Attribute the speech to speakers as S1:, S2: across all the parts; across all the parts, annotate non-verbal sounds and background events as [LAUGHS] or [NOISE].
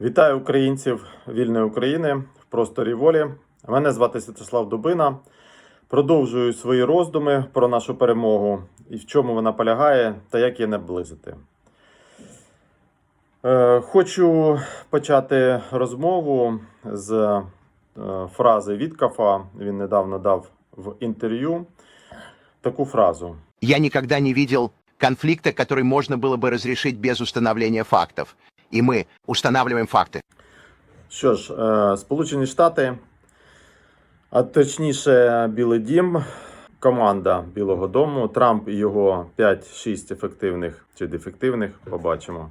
S1: Вітаю українців вільної України в просторі волі. Мене звати Святослав Дубина. Продовжую свої роздуми про нашу перемогу і в чому вона полягає, та як її наблизити. Е, Хочу почати розмову з е, фрази Віткафа. Він недавно дав в інтерв'ю таку фразу.
S2: Я никогда не видел конфликта, который можно было бы разрешить без установления фактов. И мы устанавливаем факты.
S1: Що ж, е, Сполучені Штати, а точніше, Білий Дім, команда Білого Дому, Трамп і його 5-6 ефективних чи дефективних, побачимо.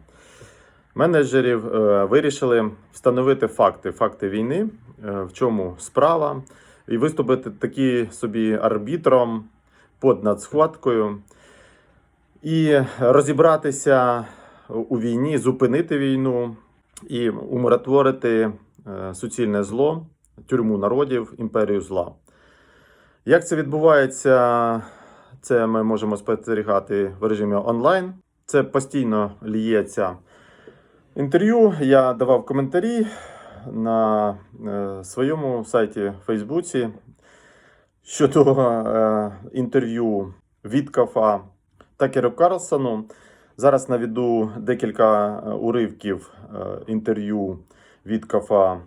S1: Менеджерів е, вирішили встановити факти, факти війни, е, в чому справа, і виступити такі собі арбітром під надсхваткою і розібратися у війні, зупинити війну і умиротворити е, суцільне зло, тюрму народів, імперію зла. Як це відбувається, це ми можемо спостерігати в режимі онлайн. Це постійно ліється інтерв'ю. Я давав коментарі на е, своєму сайті Фейсбуці щодо е, інтерв'ю Віткафа Такеру Карлсону. Зараз наведу декілька е, уривків е, інтерв'ю Віткафа е,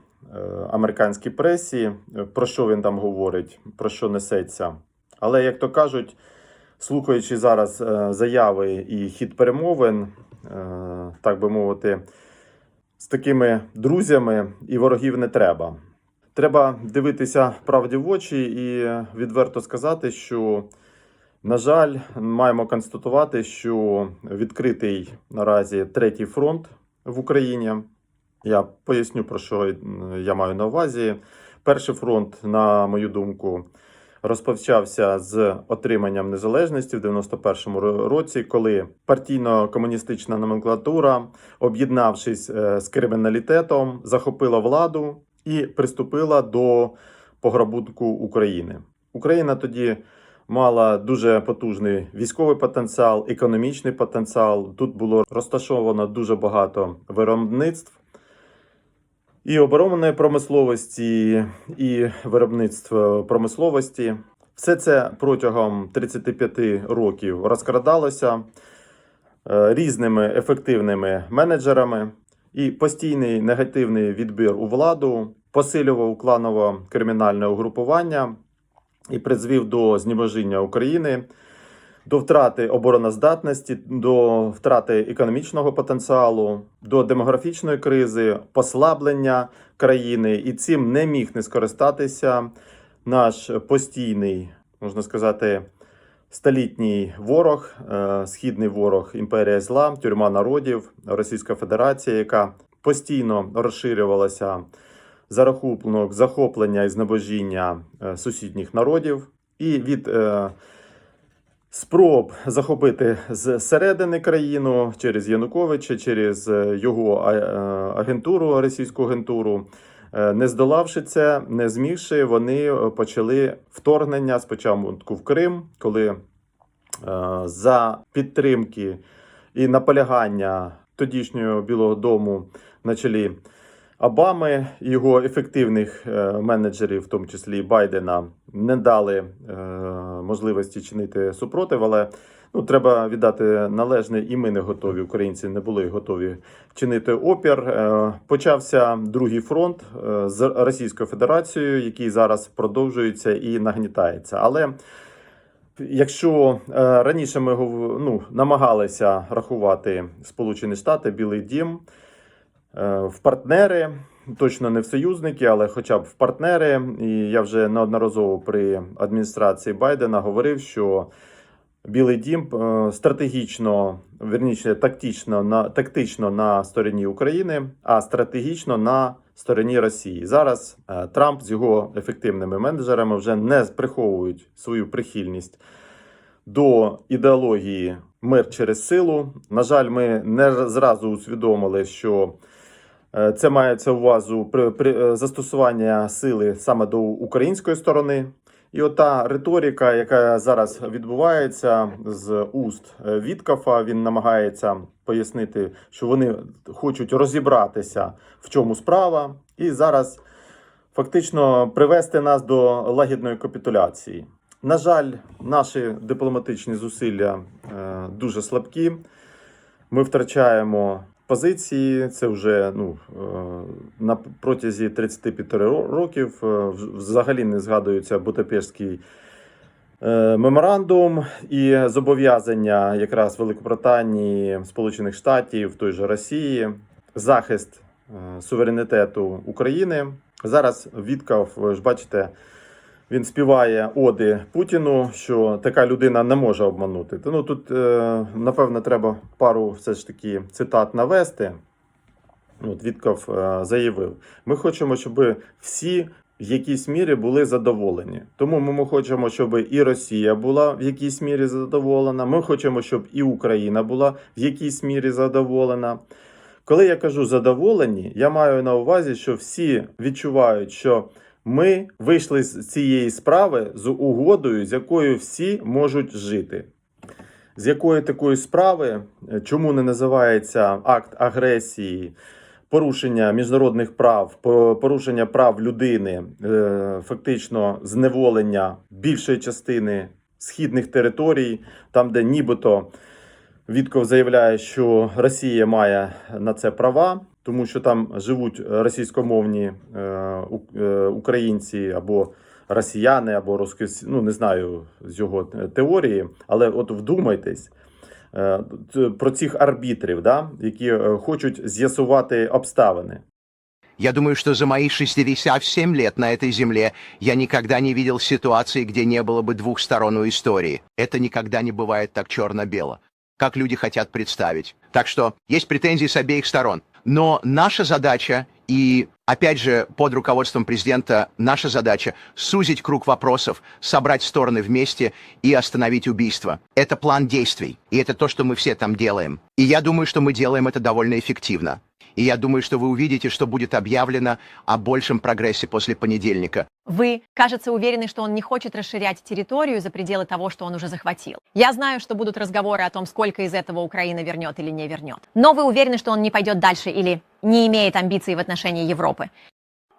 S1: американській пресі, про що він там говорить, про що несеться. Але, як то кажуть, слухаючи зараз заяви і хід перемовин, так би мовити, з такими друзями і ворогів не треба. Треба дивитися правді в очі і відверто сказати, що, на жаль, маємо констатувати, що відкритий наразі третій фронт в Україні. Я поясню, про що е, я маю на увазі. Перший фронт, на мою думку, розпочався з отриманням незалежності в 91-му році, коли партійно-комуністична номенклатура, об'єднавшись е, з криміналітетом, захопила владу і приступила до пограбунку України. Україна тоді мала дуже потужний військовий потенціал, економічний потенціал. Тут було розташовано дуже багато виробництв. І оборонної промисловості, і виробництв промисловості. Все це протягом 35 років розкрадалося е, різними ефективними менеджерами, і постійний негативний відбір у владу посилював кланово-кримінальне угрупування і призвів до знеможіння України, до втрати обороноздатності, до втрати економічного потенціалу, до демографічної кризи, послаблення країни, і цим не міг не скористатися наш постійний, можна сказати, столітній ворог, е, східний ворог імперія зла, тюрма народів, Російська Федерація, яка постійно розширювалася за рахунок захоплення і знебожіння е, сусідніх народів, і від е, спроб захопити зсередини країну через Януковича, через е, його агентуру, російську агентуру. Не здолавши це, не змігши, вони почали вторгнення спочатку в Крим, коли за підтримки і наполягання тодішнього Білого Дому на чолі Обами і його ефективних е, менеджерів, в тому числі і Байдена, не дали е, можливості чинити супротив, але ну, треба віддати належне, і ми не готові. Українці не були готові чинити опір. Е, почався другий фронт з Російською Федерацією, який зараз продовжується і нагнітається. Але Якщо раніше ми ну, намагалися рахувати Сполучені Штати, Білий Дім в партнери, точно не в союзники, але хоча б в партнери. І я вже неодноразово при адміністрації Байдена говорив, що Білий Дім е, стратегічно, верніше, тактично на тактично на стороні України, а стратегічно на стороні Росії. Зараз е, Трамп з його ефективними менеджерами вже не приховують свою прихильність до ідеології мир через силу. На жаль, ми не зразу усвідомили, що е, це мається увазу при, при е, застосування сили саме до української сторони. І ота риторика, яка зараз відбувається з уст е, Віткафа, він намагається пояснити, що вони хочуть розібратися, в чому справа, і зараз фактично привести нас до лагідної капітуляції. На жаль, наші дипломатичні зусилля е, дуже слабкі. Ми втрачаємо позиції. Це вже ну, е, на протязі 35 років е, взагалі не згадується Будапештський е, меморандум і зобов'язання якраз Великобританії, Сполучених Штатів, той же Росії, захист суверенітету України. Зараз Віткав, ви ж бачите, він співає оди Путіну, що така людина не може обманути. Ну тут, е, напевно, треба пару все ж таки цитат навести. От Вітков е, заявив: ми хочемо, щоб всі в якійсь мірі були задоволені. Тому ми хочемо, щоб і Росія була в якійсь мірі задоволена. Ми хочемо, щоб і Україна була в якійсь мірі задоволена. Коли я кажу задоволені, я маю на увазі, що всі відчувають, що ми вийшли з цієї справи з угодою, з якою всі можуть жити. З якої такої справи, е, чому не називається акт агресії, порушення міжнародних прав, порушення прав людини, е, фактично зневолення більшої частини східних територій, там, де нібито Вітков заявляє, що Росія має на це права, тому що там живуть російськомовні е, у- е, українці або росіяни, або російські, ну не знаю з його е, теорії, але от вдумайтесь. е, т- Про цих арбітрів, да, які е, хочуть з'ясувати обставини.
S2: Я думаю, что за мои 67 лет на этой земле я никогда не видел ситуации, где не было бы двух сторон у истории. Это никогда не бывает так черно-бело, как люди хотят представить. Так что есть претензии с обеих сторон. Но наша задача, и опять же под руководством президента наша задача сузить круг вопросов, собрать стороны вместе и остановить убийство. Это план действий, и это то, что мы все там делаем. И я думаю, что мы делаем это довольно эффективно. И я думаю, что вы увидите, что будет объявлено о большем прогрессе после понедельника.
S3: Вы, кажется, уверены, что он не хочет расширять территорию за пределы того, что он уже захватил. Я знаю, что будут разговоры о том, сколько из этого Украина вернет или не вернет. Но вы уверены, что он не пойдет дальше или не имеет амбиций в отношении Европы.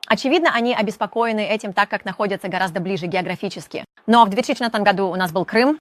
S3: Очевидно, они обеспокоены этим, так как находятся гораздо ближе географически. Но в 2014 году у нас был Крым.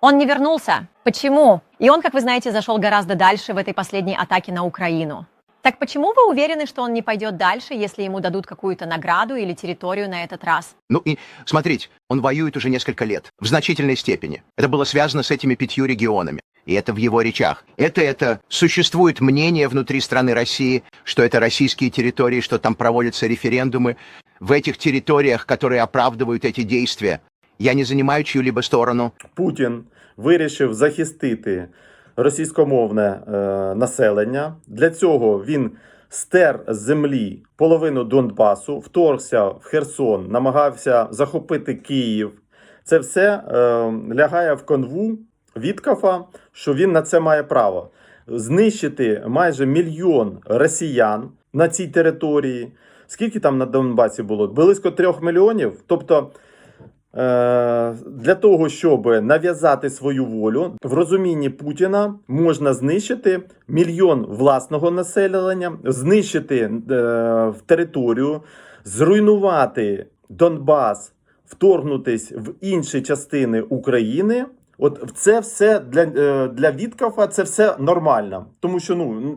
S3: Он не вернулся. Почему? И он, как вы знаете, зашел гораздо дальше в этой последней атаке на Украину. Так почему вы уверены, что он не пойдет дальше, если ему дадут какую-то награду или территорию на этот раз?
S2: Ну и смотрите, он воюет уже несколько лет, в значительной степени. Это было связано с этими пятью регионами. И это в его речах. Это, это, существует мнение внутри страны России, что это российские территории, что там проводятся референдумы. В этих территориях, которые оправдывают эти действия, я не занимаю чью-либо сторону.
S1: Путін вирішив захистити російськомовне е, населення. Для цього він стер з землі половину Донбасу, вторгся в Херсон, намагався захопити Київ. Це все е, лягає в конву Віткафа, що він на це має право. Знищити майже мільйон росіян на цій території. Скільки там на Донбасі було? Близько трьох мільйонів. Тобто Для того, щоб нав'язати свою волю, в розумінні Путіна можна знищити мільйон власного населення, знищити е, територію, зруйнувати Донбас, вторгнутись в інші частини України. От це все для, е, для Віткафа це все нормально. Тому що ну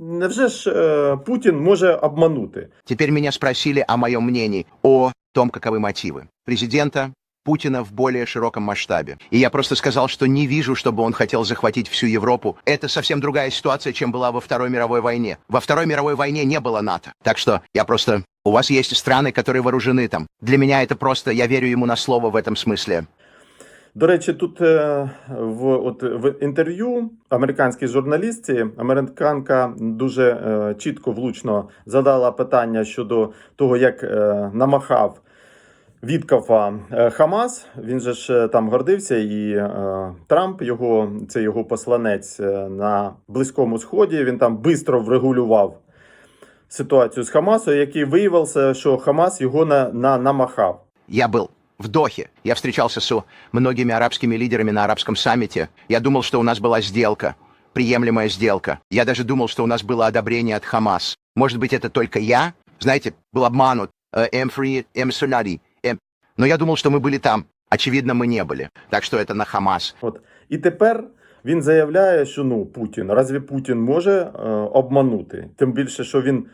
S1: невже ж е, Путін може обманути?
S2: Теперь меня спросили о моем мнении, о том, каковы мотивы президента Путина в более широком масштабе. И я просто сказал, что не вижу, чтобы он хотел захватить всю Европу. Это совсем другая ситуация, чем была во Второй мировой войне. Во Второй мировой войне не было НАТО. Так что я просто... У вас есть страны, которые вооружены там. Для меня это просто... Я верю ему на слово в этом смысле.
S1: До речі, тут е, в, от, в інтерв'ю американській журналістці американка дуже е, чітко влучно задала питання щодо того, як е, намахав Віткафа е, Хамас. Він же ж е, там гордився, і е, Трамп, його це його посланець е, на Близькому Сході. Він там швидко врегулював ситуацію з Хамасом, який виявився, що Хамас його на, на намахав.
S2: Я был в Дохе. Я встречался с многими арабскими лидерами на арабском саммите. Я думал, что у нас была сделка, приемлемая сделка. Я даже думал, что у нас было одобрение от Хамас. Может быть, это только я, знаете, был обманут. Э, М3, М М. Но я думал, что мы были там. Очевидно, мы не были. Так что это на Хамас.
S1: От. І тепер він заявляє, що ну Путін, разві Путін може е, обманути? Тим більше, що він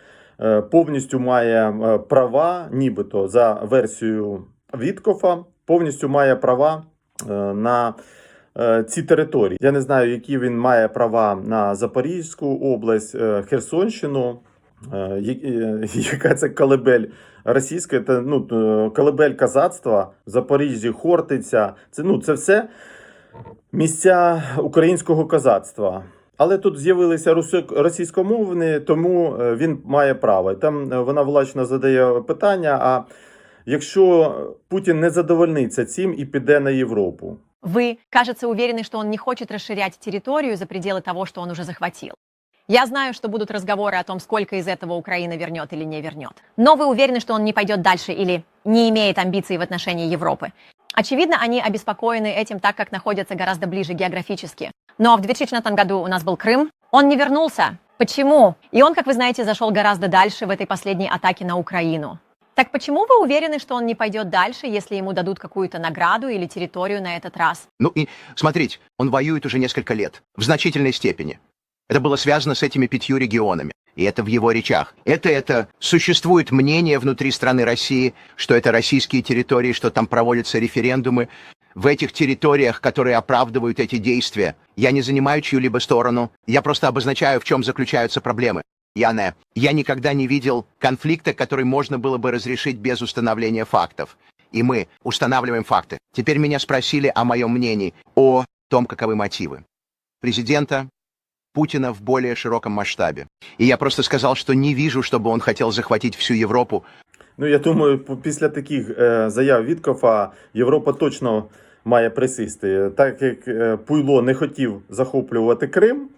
S1: е, повністю має е, права, нібито за версією Віткофа, повністю має права е, на е, ці території. Я не знаю, які він має права на Запорізьку область, е, Херсонщину. Е, я- е, Яка [LAUGHS] це колебель російська, це ну, е, колебель казацтва, в Запоріжжі, Хортиця. Це, ну, це все місця українського козацтва. Але тут з'явилися руси- російськомовні, тому е, він має право. І Там е, вона влачно задає питання: а якщо Путін не задовольниться цим і піде на Європу?
S3: Вы, кажется, уверены, что он не хочет расширять территорию за пределы того, что он уже захватил. Я знаю, что будут разговоры о том, сколько из этого Украина вернет или не вернет. Но вы уверены, что он не пойдет дальше или не имеет амбиций в отношении Европы. Очевидно, они обеспокоены этим, так как находятся гораздо ближе географически. Но в 2014 году у нас был Крым. Он не вернулся. Почему? И он, как вы знаете, зашел гораздо дальше в этой последней атаке на Украину. Так почему вы уверены, что он не пойдет дальше, если ему дадут какую-то награду или территорию на этот раз?
S2: Ну и смотрите, он воюет уже несколько лет, в значительной степени. Это было связано с этими пятью регионами. И это в его речах. Это, это, существует мнение внутри страны России, что это российские территории, что там проводятся референдумы. В этих территориях, которые оправдывают эти действия, я не занимаю чью-либо сторону, я просто обозначаю, в чем заключаются проблемы. Я не. Я никогда не видел конфликта, который можно было бы разрешить без установления фактов. И мы устанавливаем факты. Теперь меня спросили о моем мнении, о том, каковы мотивы. Президента Путина в более широком масштабе. И я просто сказал, что не вижу, чтобы он хотел захватить всю Европу.
S1: Ну, я думаю, після таких е, заяв Віткофа Європа точно має присісти. Так як е, Пуйло не хотів захоплювати Крим,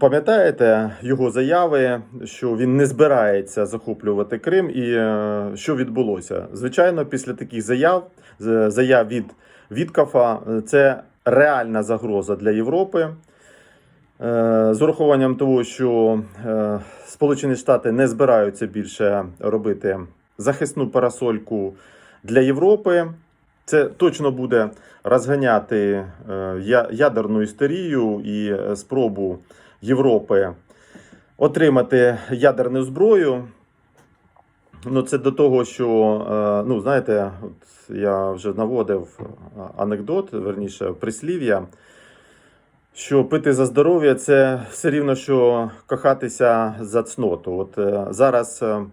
S1: пам'ятаєте його заяви, що він не збирається захоплювати Крим, і е, що відбулося? Звичайно, після таких заяв, заяв від Віткофа, е, це реальна загроза для Європи. Е, З урахуванням того, що е, Сполучені Штати не збираються більше робити захисну парасольку для Європи, це точно буде розганяти е, ядерну істерію і спробу Європи отримати ядерну зброю. Ну, це до того, що, ну, знаєте, от я вже наводив анекдот, верніше, прислів'я що пити за здоров'я це все рівно, що кохатися за цноту. От е, зараз е,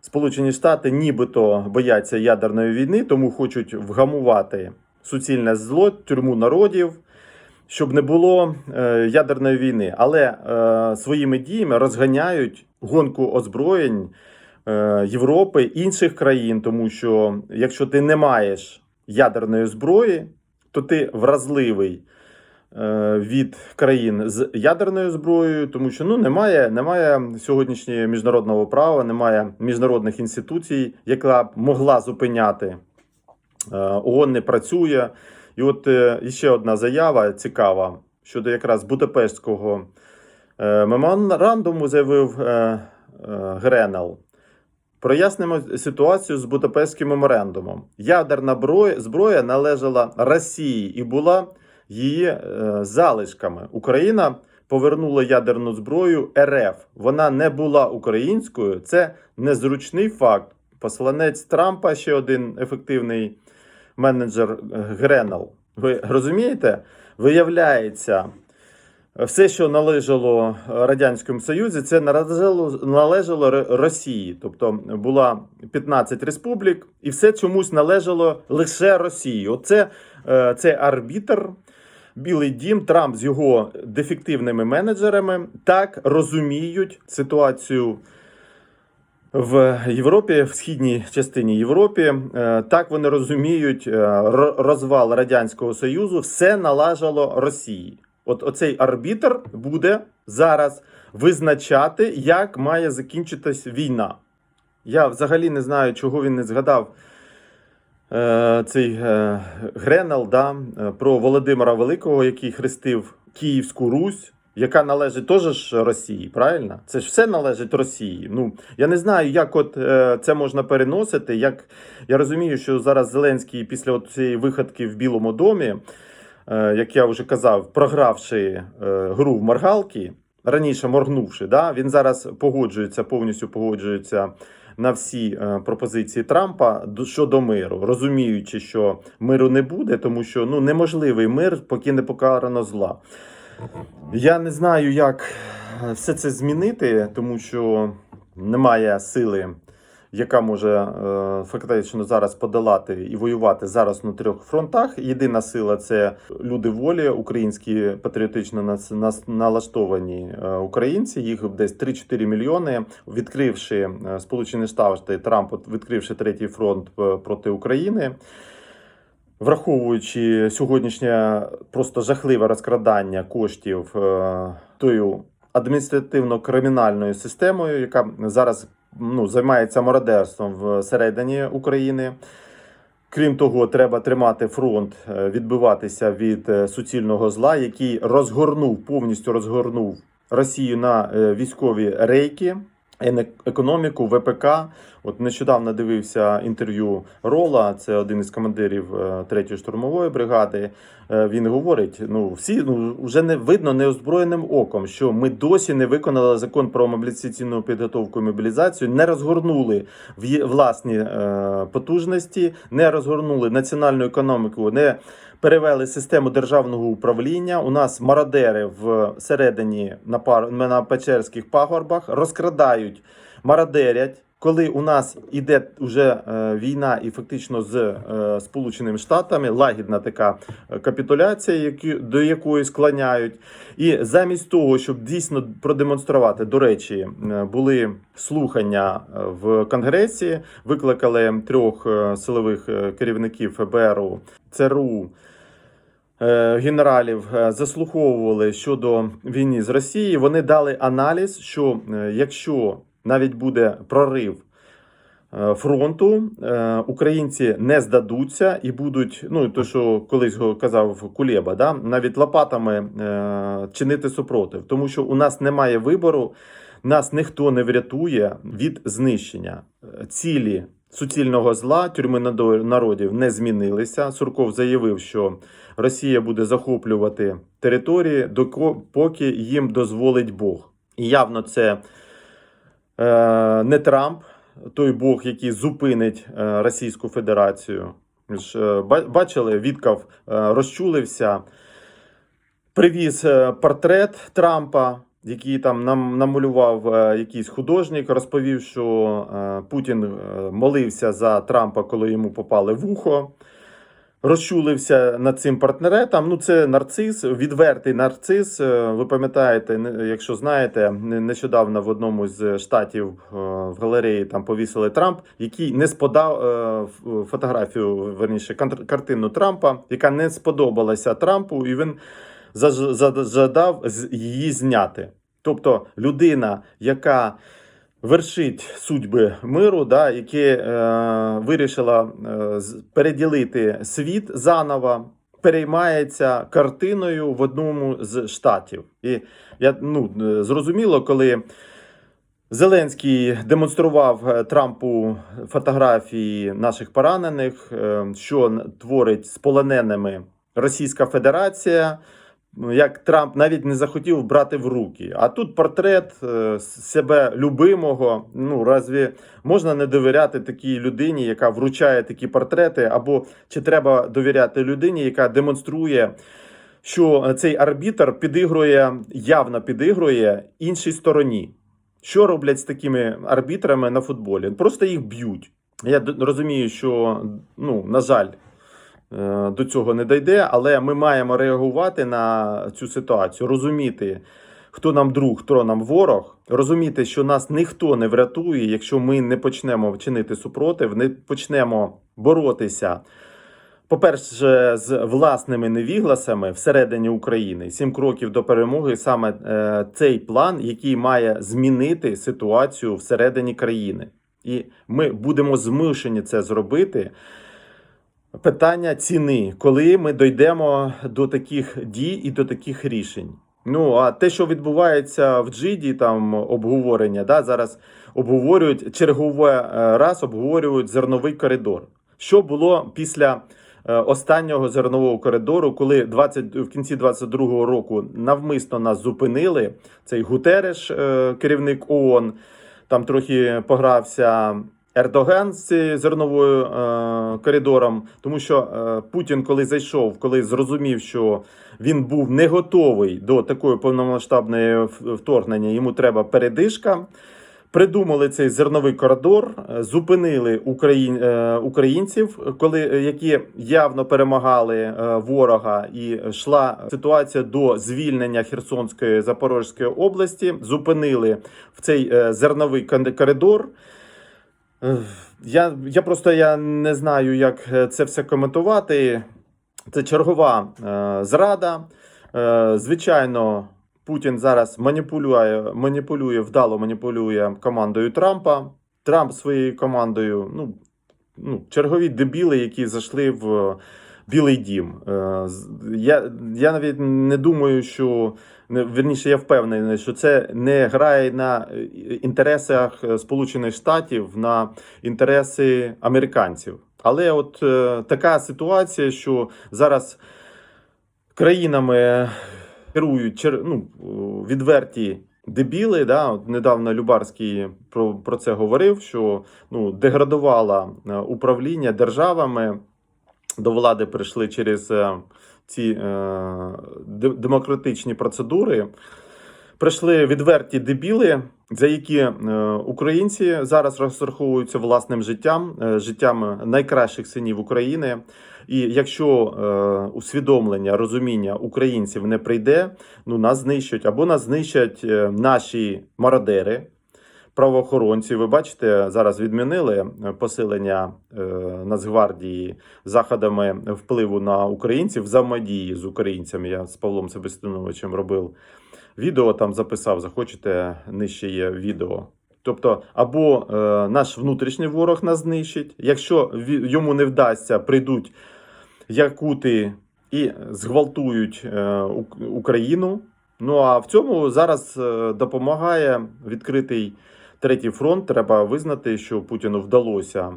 S1: Сполучені Штати нібито бояться ядерної війни, тому хочуть вгамувати суцільне зло, тюрму народів, щоб не було е, ядерної війни. Але е, своїми діями розганяють гонку озброєнь е, Європи інших країн, тому що якщо ти не маєш ядерної зброї, то ти вразливий від країн з ядерною зброєю, тому що ну немає, немає сьогоднішнього міжнародного права, немає міжнародних інституцій, яка б могла зупиняти. Е, ООН не працює. І от е, іще одна заява цікава щодо якраз Будапештського е, меморандуму заявив е, е, Гренел. Прояснимо ситуацію з Будапештським меморандумом. Ядерна зброя належала Росії і була її е, залишками. Україна повернула ядерну зброю РФ. Вона не була українською. Це незручний факт. Посланець Трампа, ще один ефективний менеджер е, Гренел. Ви розумієте? Виявляється, все, що належало Радянському Союзі, це належало, належало Росії. Тобто була 15 республік, і все чомусь належало лише Росії. Оце е, цей арбітр, Білий Дім, Трамп з його дефективними менеджерами так розуміють ситуацію. В Європі, в східній частині Європи, е, так вони розуміють е, розвал Радянського Союзу, все належало Росії. От оцей арбітр буде зараз визначати, як має закінчитись війна. Я взагалі не знаю, чого він не згадав цей е, Гренел, да, е, про Володимира Великого, який хрестив Київську Русь, яка належить теж Росії, правильно? Це ж все належить Росії. Ну я не знаю, як от е, це можна переносити. Як я розумію, що зараз Зеленський після цієї виходки в Білому домі, е, як я вже казав, програвши е, гру в моргалки, раніше моргнувши, да, він зараз погоджується, повністю погоджується на всі е, пропозиції Трампа щодо миру, розуміючи, що миру не буде, тому що ну неможливий мир, поки не покарано зла. Я не знаю, як е, все це змінити, тому що немає сили, яка може е, фактично зараз подолати і воювати зараз на трьох фронтах. Єдина сила це люди волі, українські патріотично налаштовані е, українці. Їх десь 3-4 мільйони. Відкривши е, Сполучені Штати Трамп, відкривши третій фронт проти України. Враховуючи сьогоднішнє просто жахливе розкрадання коштів тою адміністративно-кримінальною системою, яка зараз ну, займається мародерством всередині України. Крім того, треба тримати фронт, е, відбиватися від е, суцільного зла, який розгорнув повністю розгорнув Росію на е, військові рейки, економіку, ВПК. От нещодавно дивився інтерв'ю Рола, це один із командирів е, третьої штурмової бригади. Е, Він говорить: ну всі ну вже не видно неозброєним оком, що ми досі не виконали закон про мобілізаційну підготовку і мобілізацію, не розгорнули власні е, потужності, не розгорнули національну економіку, не перевели систему державного управління. У нас мародери всередині на пар на Печерських пагорбах розкрадають, мародерять. Коли у нас іде вже е, війна і фактично з е, Сполученими Штатами, лагідна така е, капітуляція, до якої склоняють, і замість того, щоб дійсно продемонструвати, до речі, були слухання в Конгресі, викликали трьох силових керівників ФБРу, ЦРУ. Е, Генералів е, заслуховували щодо війни з Росією. Вони дали аналіз, що е, якщо навіть буде прорив фронту, українці не здадуться і будуть, ну то що колись казав Кулеба, да, навіть лопатами чинити супротив, тому що у нас немає вибору, нас ніхто не врятує від знищення. Цілі суцільного зла тюрми народів не змінилися. Сурков заявив, що Росія буде захоплювати території, поки їм дозволить Бог. І явно це е, не Трамп, той Бог, який зупинить е, Російську Федерацію. Е, бачили, Вітков е, розчулився, привіз портрет Трампа, який там нам намалював е, якийсь художник, розповів, що е, Путін е, молився за Трампа, коли йому попали в ухо. Розчулився над цим партнеретом. Ну, це нарцис, відвертий нарцис. Ви пам'ятаєте, якщо знаєте, не- нещодавно в одному з штатів в галереї там повісили Трамп, який не сподав фотографію, верніше, картину Трампа, яка не сподобалася Трампу, і він заж- зад- жадав з- її зняти. Тобто людина, яка вершить судьби миру, да, яке е, вирішила е, переділити світ заново, переймається картиною в одному з штатів. І я ну, е, зрозуміло, коли. Зеленський демонстрував е, Трампу фотографії наших поранених, е, що творить з полоненими Російська Федерація. Ну, Як Трамп навіть не захотів брати в руки. А тут портрет е, себе любимого. Ну разві можна не довіряти такій людині, яка вручає такі портрети, або чи треба довіряти людині, яка демонструє, що цей арбітр підігрує, явно підігрує іншій стороні. Що роблять з такими арбітрами на футболі? Просто їх б'ють. Я розумію, що ну, на жаль, до цього не дійде, але ми маємо реагувати на цю ситуацію, розуміти, хто нам друг, хто нам ворог, розуміти, що нас ніхто не врятує, якщо ми не почнемо чинити супротив, не почнемо боротися. По-перше, з власними невігласами всередині України сім кроків до перемоги саме е, цей план, який має змінити ситуацію всередині країни, і ми будемо змушені це зробити. Питання ціни, коли ми дійдемо до таких дій і до таких рішень. Ну а те, що відбувається в Джиді, там обговорення, да, зараз обговорюють черговий е, раз обговорюють зерновий коридор. Що було після е, останнього зернового коридору, коли 20, в кінці 22-го року навмисно нас зупинили? Цей Гутереш, е, керівник ООН, там трохи погрався Ердоган з зерновою е, коридором, тому що е, Путін, коли зайшов, коли зрозумів, що він був не готовий до такої повномасштабної вторгнення, йому треба передишка. Придумали цей зерновий коридор, е, зупинили україн, е, українців, коли е, які явно перемагали ворога, і йшла ситуація до звільнення Херсонської Запорізької області. Зупинили в цей зерновий коридор. Я, я просто я не знаю, як е, це все коментувати. Це чергова е, зрада. Е, звичайно, Путін зараз маніпулює, маніпулює, вдало маніпулює командою Трампа. Трамп своєю командою, ну, ну, чергові дебіли, які зайшли в Білий Дім. Е, я, я навіть не думаю, що вірніше, я впевнений, що це не грає на е, інтересах Сполучених Штатів, на інтереси американців. Але от е, така ситуація, що зараз країнами керують ну, відверті дебіли. Да? От недавно Любарський про, про це говорив, що ну, деградувало управління державами, до влади прийшли через е, ці е, демократичні процедури. Прийшли відверті дебіли, за які е, українці зараз розраховуються власним життям, е, життям найкращих синів України. І якщо е, усвідомлення, розуміння українців не прийде, ну нас знищать або нас знищать наші мародери, правоохоронці. Ви бачите, зараз відмінили е, посилення е, Нацгвардії заходами впливу на українців, взаємодії з українцями. Я з Павлом Себестиновичем робив відео, там записав. Захочете, нижче є відео. Тобто, або е, наш внутрішній ворог нас знищить, якщо йому не вдасться, прийдуть якути і зґвалтують Україну. Ну а в цьому зараз допомагає відкритий третій фронт. Треба визнати, що Путіну вдалося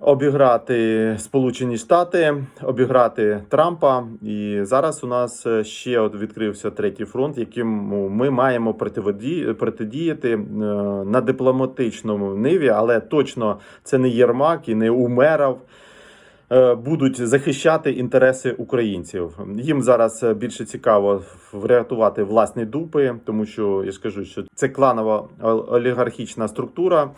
S1: обіграти Сполучені Штати, обіграти Трампа. І зараз у нас ще от відкрився третій фронт, яким ми маємо протидіяти е, на дипломатичному ниві, але точно це не Єрмак і не Умеров. Е, Будуть захищати інтереси українців. Їм зараз е, більше цікаво врятувати власні дупи, тому що я ж кажу, що це кланова олігархічна структура,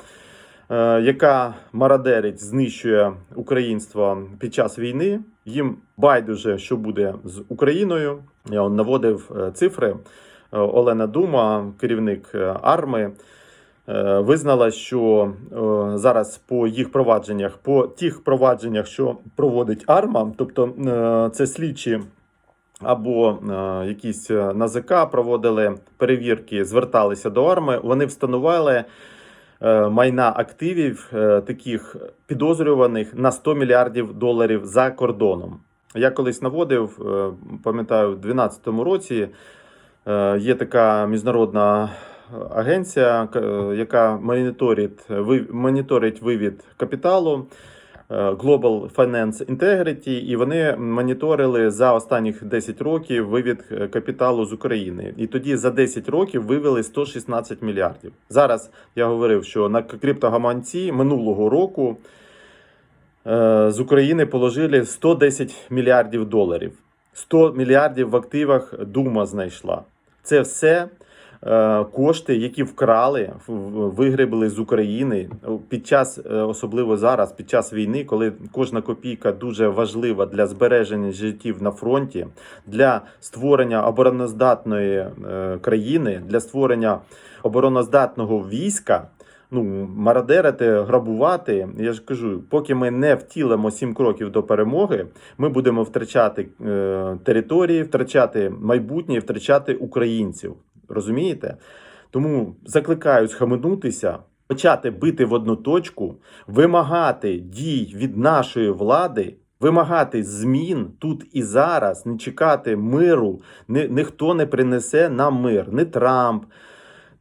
S1: е, яка мародерить, знищує українство під час війни. Їм байдуже, що буде з Україною. Я наводив цифри. Олена Дума, керівник арми, визнала, що е, зараз по їх провадженнях, по тих провадженнях, що проводить арма, тобто е, це слідчі. Або е, якісь е, НАЗК проводили перевірки, зверталися до арми. Вони встановили е, майна активів е, таких підозрюваних на 100 мільярдів доларів за кордоном. Я колись наводив, е, пам'ятаю, в 2012 році е, є така міжнародна агенція, е, яка моніторить, моніторить вивід капіталу. е, Global Finance Integrity, і вони моніторили за останніх 10 років вивід е, капіталу з України. І тоді за 10 років вивели 116 мільярдів. Зараз я говорив, що на криптогаманці минулого року е, з України положили 110 мільярдів доларів. 100 мільярдів в активах Дума знайшла. Це все е, кошти, які вкрали, вигребли з України під час, е, особливо зараз, під час війни, коли кожна копійка дуже важлива для збереження життів на фронті, для створення обороноздатної е, країни, для створення обороноздатного війська. Ну, мародерити, грабувати. Я ж кажу, поки ми не втілимо сім кроків до перемоги, ми будемо втрачати е, території, втрачати майбутнє, втрачати українців. Розумієте? Тому закликаю схаменутися, почати бити в одну точку, вимагати дій від нашої влади, вимагати змін тут і зараз, не чекати миру. Ні, ніхто не принесе нам мир, не Трамп,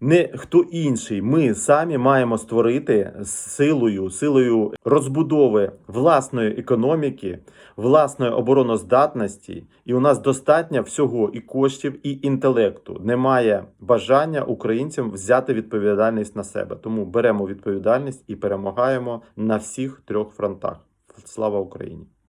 S1: не хто інший. Ми самі маємо створити силою, силою розбудови власної економіки, власної обороноздатності, і у нас достатньо всього і коштів, і інтелекту. Немає бажання українцям взяти відповідальність на себе. Тому беремо відповідальність і перемагаємо на всіх трьох фронтах. Слава Україні!